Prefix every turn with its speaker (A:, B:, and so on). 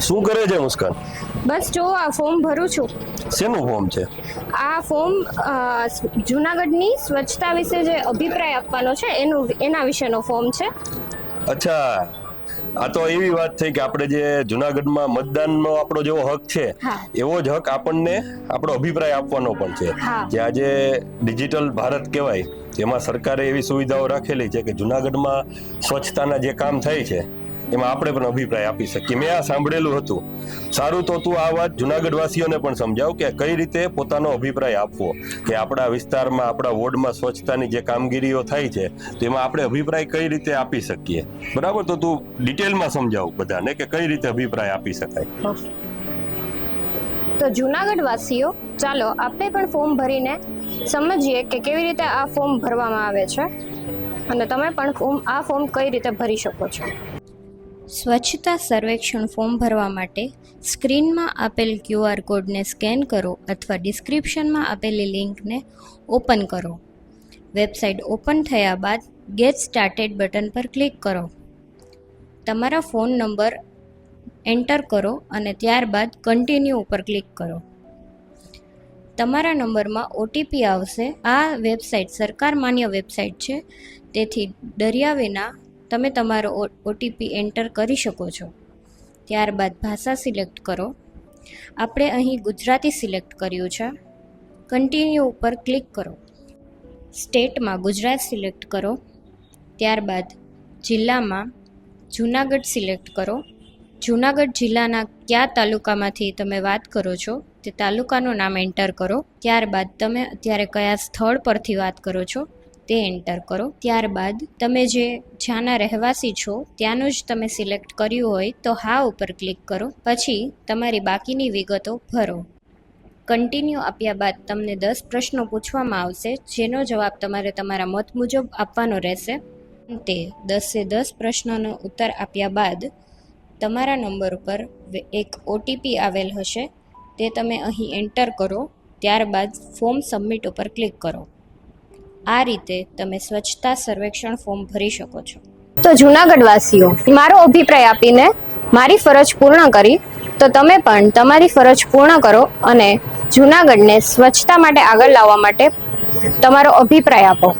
A: શું કરે છે મુસ્કાન?
B: બસ જો આ ફોર્મ ભરું છું.
A: શેનું ફોર્મ છે?
B: આ ફોર્મ જૂનાગઢની સ્વચ્છતા વિશે જે અભિપ્રાય આપવાનો છે એનું એના વિશેનો ફોર્મ છે.
A: અચ્છા. આ તો એવી વાત થઈ કે આપણે જે જુનાગઢમાં મતદાનનો આપણો જેવો હક છે એવો જ હક આપણને આપણો અભિપ્રાય આપવાનો પણ છે. જે આજે ડિજિટલ ભારત કહેવાય તેમાં સરકારે એવી સુવિધાઓ રાખેલી છે કે જુનાગઢમાં સ્વચ્છતાના જે કામ થાય છે એમાં આપણે પણ અભિપ્રાય આપી શકીએ. મેં આ સાંભળેલું હતું. સારું તો તું આ વાત જુનાગઢવાસીઓને પણ સમજાવ કે કઈ રીતે પોતાનો અભિપ્રાય આપવો. કે આપણા વિસ્તારમાં, આપણા વોર્ડમાં સ્વચ્છતાની જે કામગીરીઓ થાય છે, તેમાં આપણે અભિપ્રાય કઈ રીતે આપી શકીએ. બરાબર? તો તું ડિટેલમાં સમજાવ બધાને કે કઈ રીતે અભિપ્રાય આપી શકાય.
B: તો જુનાગઢવાસીઓ, ચાલો આપણે પણ ફોર્મ ભરીને સમજીએ કે કેવી રીતે આ ફોર્મ ભરવામાં આવે છે. અને તમે પણ આ ફોર્મ કઈ રીતે ભરી શકો છો. સ્વચ્છતા સર્વેક્ષણ ફોર્મ ભરવા માટે સ્ક્રીનમાં આપેલ ક્યુઆર કોડને સ્કેન કરો અથવા ડિસ્ક્રિપ્શનમાં આપેલી લિંકને ઓપન કરો. વેબસાઇટ ઓપન થયા બાદ ગેટ સ્ટાર્ટેડ બટન પર ક્લિક કરો. તમારા ફોન નંબર એન્ટર કરો અને ત્યારબાદ કન્ટિન્યુ ઉપર ક્લિક કરો. તમારા નંબરમાં ઓટીપી આવશે. આ વેબસાઇટ સરકાર માન્ય વેબસાઇટ છે. તેથી ડર્યા વિના તમે તમારો ઓટીપી એન્ટર કરી શકો છો. ત્યારબાદ ભાષા સિલેક્ટ કરો. આપણે અહીં ગુજરાતી સિલેક્ટ કર્યું છે. કન્ટિન્યુ ઉપર ક્લિક કરો. સ્ટેટમાં ગુજરાત સિલેક્ટ કરો. ત્યારબાદ જિલ્લામાં જૂનાગઢ સિલેક્ટ કરો. જૂનાગઢ જિલ્લાના કયા તાલુકામાંથી તમે વાત કરો છો, તે તાલુકાનું નામ એન્ટર કરો. ત્યારબાદ તમે અત્યારે કયા સ્થળ પરથી વાત કરો છો તે એન્ટર કરો. ત્યારબાદ તમે જે જ્યાંના રહેવાસી છો, ત્યાંનું જ તમે સિલેક્ટ કર્યું હોય તો હા ઉપર ક્લિક કરો. પછી તમારી બાકીની વિગતો ભરો. કન્ટિન્યુ આપ્યા બાદ તમને દસ પ્રશ્નો પૂછવામાં આવશે, જેનો જવાબ તમારે તમારા મત મુજબ આપવાનો રહેશે. તે દસે દસ પ્રશ્નોનો ઉત્તર આપ્યા બાદ તમારા નંબર ઉપર એક ઓટીપી આવેલ હશે. તે તમે અહીં એન્ટર કરો. ત્યારબાદ ફોર્મ સબમિટ ઉપર ક્લિક કરો. આ રીતે તમે સ્વચ્છતા સર્વેક્ષણ ફોર્મ ભરી શકો છો. તો જૂનાગઢ વાસીઓ મારો અભિપ્રાય આપીને મારી ફરજ પૂર્ણ કરી, તો તમે પણ તમારી ફરજ પૂર્ણ કરો અને જૂનાગઢને સ્વચ્છતા માટે આગળ લાવવા માટે તમારો અભિપ્રાય આપો.